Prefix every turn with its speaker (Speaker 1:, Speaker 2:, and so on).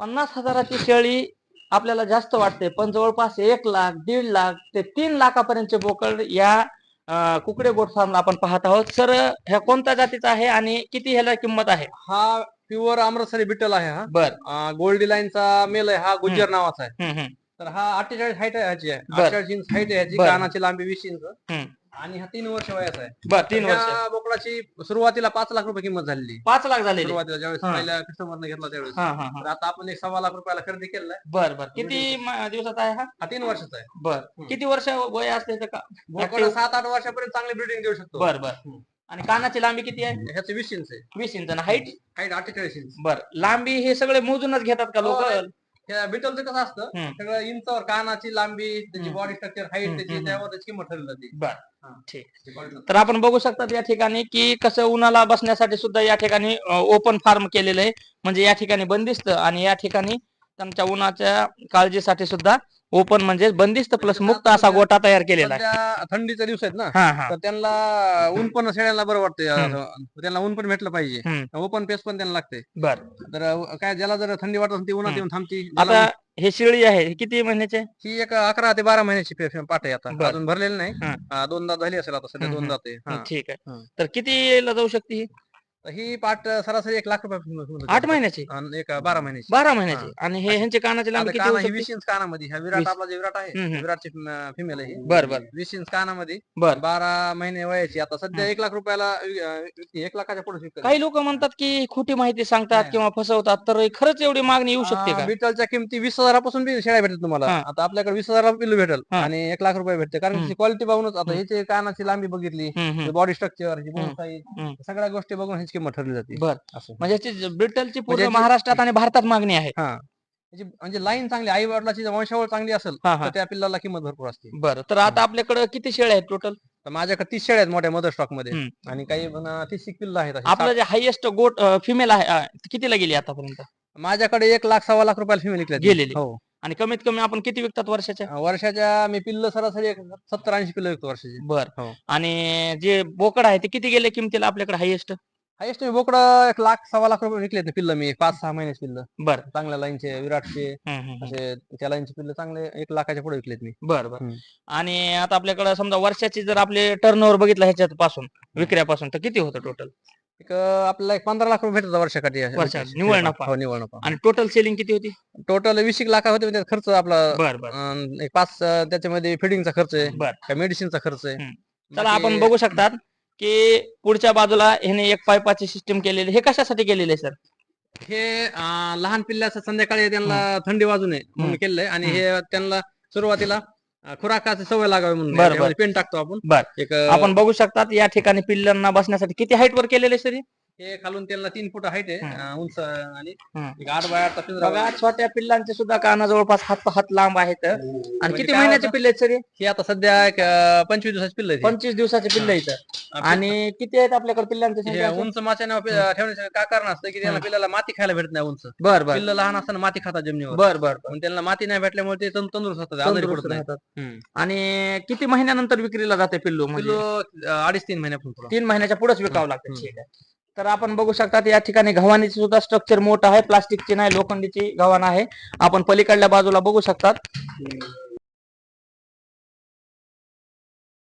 Speaker 1: पन्नास हजाराची शेळी आपल्याला जास्त वाटते पण जवळपास एक लाख दीड लाख ते तीन लाखापर्यंतचे बोकड या कुकडे गोट फार्मला आपण पाहत आहोत सर ह्या कोणत्या जातीचा आहे आणि किती ह्याला किंमत आहे
Speaker 2: हा प्युअर अमृतसरी बिटल आहे हा
Speaker 1: बर
Speaker 2: गोल्डी लाईनचा मेल आहे हा गुज्जर नावाचा आहे. तर हा अठ्ठेचाळीस हाईट आहे ह्याची आहे. अठ्ठेचाळीस इंच हाईट आहे ह्याची. कानाची लांबी वीस इंच. आणि हा तीन वर्ष वयाचा आहे.
Speaker 1: बर तीन
Speaker 2: तर
Speaker 1: वर्ष.
Speaker 2: या बोकडाची सुरुवातीला पाच लाख रुपये किंमत झालेली
Speaker 1: पाच लाख झालेले
Speaker 2: सुरुवातीला ज्यावेळेस
Speaker 1: हा.
Speaker 2: पहिल्या कस्टमरने घेतला त्यावेळेस.
Speaker 1: हा हा हा.
Speaker 2: तर आता आपण एक सव्वा लाख रुपयाला खरेदी केलेला आहे.
Speaker 1: बर बर. किती म- दिवसाचा आहे हा?
Speaker 2: हा तीन वर्षाचा आहे.
Speaker 1: बर. किती वर्ष वय असते का?
Speaker 2: बोकड
Speaker 1: Active.
Speaker 2: सात आठ वर्षापर्यंत चांगली ब्रिडिंग देऊ शकतो.
Speaker 1: बर बर. आणि कानाची लांबी किती आहे?
Speaker 2: ह्याचे वीस इंच आहे.
Speaker 1: वीस इंच हाईट
Speaker 2: हाईट अठ्ठेचाळीस इंच
Speaker 1: बर. लांबी हे सगळे मोजूनच घेतात का लोक
Speaker 2: हो, ह्या बिटलचं कसं असतं. सगळं इंचावर कानाची लांबी त्याची. बॉडी स्ट्रक्चर हाईट त्याची त्यावर त्याची किंमत ठरली जाते.
Speaker 1: बर. ठीक. तर आपण बघू शकतात या ठिकाणी की कसं उन्हाला बसण्यासाठी सुद्धा या ठिकाणी ओपन फार्म केलेलं आहे. म्हणजे या ठिकाणी बंदिस्त आणि या ठिकाणी त्यांच्या उन्हाच्या काळजीसाठी सुद्धा ओपन म्हणजे बंदिस्त प्लस मुक्त असा गोटा तयार केलेला आहे
Speaker 2: थंडीचे दिवस आहेत ना
Speaker 1: हा
Speaker 2: तर त्यांना ऊन पण शेळ्याला बरं वाटतंय असं. त्यांना ऊन पण भेटलं पाहिजे
Speaker 1: हम्म.
Speaker 2: ओपन पेस पण त्यांना लागते
Speaker 1: बर
Speaker 2: तर अं, काय ज्याला जर थंडी वाटत असेल ती उन्हात. येऊन थांबती
Speaker 1: आता हे शेळी आहे हे किती महिन्याचे
Speaker 2: ही एक अकरा ते बारा महिन्याची पे- पे- पाट आहे आता
Speaker 1: बरं.
Speaker 2: अजून भरलेली नाही
Speaker 1: हा.
Speaker 2: दोन दात झाली असेल आता सध्या
Speaker 1: हम्म,
Speaker 2: दोन दात आहे हा.
Speaker 1: ठीक आहे
Speaker 2: हा.
Speaker 1: तर कितीला जाऊ शकते ही
Speaker 2: तर ही पाट अं, सरासरी एक लाख रुपये.
Speaker 1: आठ महिन्याची
Speaker 2: आणि एक बारा महिन्याची
Speaker 1: बारा महिन्याची आणि हे ह्यांची कानाची लांबी
Speaker 2: काना ही
Speaker 1: शकते
Speaker 2: वीस इंच कानामध्ये हा विराट. आपला जे विराट
Speaker 1: हम्म,
Speaker 2: आहे. विराटची फिमेल आहे ही.
Speaker 1: बर बर
Speaker 2: वीस इंच कानामध्ये
Speaker 1: बर
Speaker 2: बारा महिने वयाची आता सध्या. एक लाख रुपयाला अं, एक लाखाच्या पुढे.
Speaker 1: काही लोक म्हणतात की खोटी माहिती सांगतात
Speaker 2: नाही.
Speaker 1: किंवा फसवतात तर खरंच एवढी मागणी येऊ शकते का
Speaker 2: बिटलच्या किमती वीस हजारापासून बी शेळ्या भेटतात तुम्हाला
Speaker 1: हा.
Speaker 2: आता आपल्याकडे वीस हजार पिल्लू भेटेल
Speaker 1: हा.
Speaker 2: आणि एक लाख रुपये भेटते कारण
Speaker 1: हम्म.
Speaker 2: त्याची क्वालिटी बघूनच आता. ह्याची कानाची लांबी बघितली
Speaker 1: हम्म, हम्म.
Speaker 2: बॉडी स्ट्रक्चर
Speaker 1: हम्म.
Speaker 2: साईज
Speaker 1: हम्म.
Speaker 2: सगळ्या गोष्टी बघून ह्याची किंमत ठरली जाते.
Speaker 1: बर.
Speaker 2: असं.
Speaker 1: म्हणजे याची ब्रिटलची पूर्ण महाराष्ट्रात आणि भारतात मागणी आहे.
Speaker 2: हा. ह्याची म्हणजे लाईन चांगली आई वडिलाची वंशावळ चांगली असेल
Speaker 1: हा
Speaker 2: तर त्या पिल्लाला किंमत भरपूर असते.
Speaker 1: बरं. तर आता आपल्याकडे किती शेळ्या आहेत टोटल
Speaker 2: तर माझ्याकडे तीस शेळ्या आहेत मोठ्या मदर स्टॉकमध्ये.
Speaker 1: हम्म.
Speaker 2: आणि काही तीस एक पिल्ल आहेत अशी.
Speaker 1: आपलं जे हायएस्ट गोट फिमेल आहे अं, ती कितीला गेली आतापर्यंत?
Speaker 2: सात- माझ्याकडे एक लाख सव्वा लाख रुपयाला फिमेल विकल्या
Speaker 1: गेलेली.
Speaker 2: हो.
Speaker 1: आणि कमीत कमी आपण किती विकतात वर्षाच्या?
Speaker 2: अं, वर्षाच्या मी पिल्ल सरासरी एक सत्तर ऐंशी पिल्ल विकतो वर्षाची.
Speaker 1: बर.
Speaker 2: हो.
Speaker 1: आणि जे बोकड आहे ते किती गेले किमतीला आपल्याकडे हायएस्ट
Speaker 2: हायस्ट मी बोकडं एक लाख सव्वा लाख रुपये विकलेत ना पिल्ल मी. पाच सहा महिन्याचे पिल्ल.
Speaker 1: बर.
Speaker 2: चांगल्या लाईनचे विराटचे. असे त्या लाईनचे पिल्ल चांगले एक लाखाच्या पुढे विकलेत मी.
Speaker 1: बर बर. आणि आता आपल्याकडे समजा वर्षाची जर आपले टर्न बघितलं ह्याच्यात पासून विक्र्यापासून तर किती होतं टोटल
Speaker 2: एक आपल्याला एक पंधरा लाख रुपये भेटतात वर्षाकाठी असे.
Speaker 1: वर्षाला, निव्वळ नफा.
Speaker 2: हो निवळ नफा.
Speaker 1: आणि टोटल सेलिंग किती होती?
Speaker 2: टोटल वीस एक लाख होते खर्च आपला एक पाच त्याच्यामध्ये फिडिंगचा खर्च आहे. मेडिसिनचा खर्च आहे.
Speaker 1: चला आपण बघू शकतात. की पुढच्या बाजूला ह्याने एक पाईपाची सिस्टम केलेली हे कशासाठी केलेले आहे सर?
Speaker 2: हे अं, लहान पिल्ल्याचं संध्याकाळी त्यांना थंडी वाजू नये म्हणून
Speaker 1: हम्म.
Speaker 2: केलंय आणि हे. त्यांना सुरुवातीला अं, खुराकाची सवय लागावी म्हणून
Speaker 1: बरं,
Speaker 2: पेन टाकतो आपण.
Speaker 1: बर.
Speaker 2: एक अं,
Speaker 1: आपण बघू शकतात या ठिकाणी पिल्लांना बसण्यासाठी किती हाईट वर केलेले सर हे?
Speaker 2: हे खालून त्यांना तीन फूट हाईट आहे. अं, उंच आणि. एक आठ बाय आठचा पिंजरा
Speaker 1: बघा छोट्या पिल्लांचे सुद्धा काना जवळपास हात हात लांब आहेत आणि
Speaker 2: म्हणजे
Speaker 1: किती
Speaker 2: काय
Speaker 1: महिन्याचे
Speaker 2: होतं?
Speaker 1: पिल्ले आहेत सर हे?
Speaker 2: हे आता सध्या एक अं, पंचवीस दिवसाची पिल्ल आहे
Speaker 1: पंचवीस दिवसाचे पिल्ले आहेत आणि किती आहेत आपल्याकडे पिल्लांचे संख्या?
Speaker 2: उंच माच्या ठेवण्याचं काय कारण असतं की त्यांना. पिल्लाला माती खायला भेटत नाही उंच
Speaker 1: बर बर
Speaker 2: पिल्ल लहान असताना माती खातात जमिनीवर
Speaker 1: बर बर
Speaker 2: पण त्यांना माती नाही भेटल्यामुळे ते तंदु- तंदुरुस्त होतात आजारी
Speaker 1: तंदुरुस्त
Speaker 2: पडत नाही
Speaker 1: राहतात.
Speaker 2: हम्म.
Speaker 1: आणि किती महिन्यानंतर विक्रीला जाते पिल्लू म्हणजे
Speaker 2: पिल्लू अं, अडीच तीन महिन्यापूर्वी
Speaker 1: तीन महिन्याच्या पुढेच विकावं लागतं
Speaker 2: हम्म.
Speaker 1: ठीक आहे तर आपण बघू शकतात या ठिकाणी गव्हाणीची सुद्धा स्ट्रक्चर मोठं आहे. प्लास्टिकची नाही लोखंडीची गव्हाण आहे. आपण पलीकडल्या बाजूला बघू शकतात.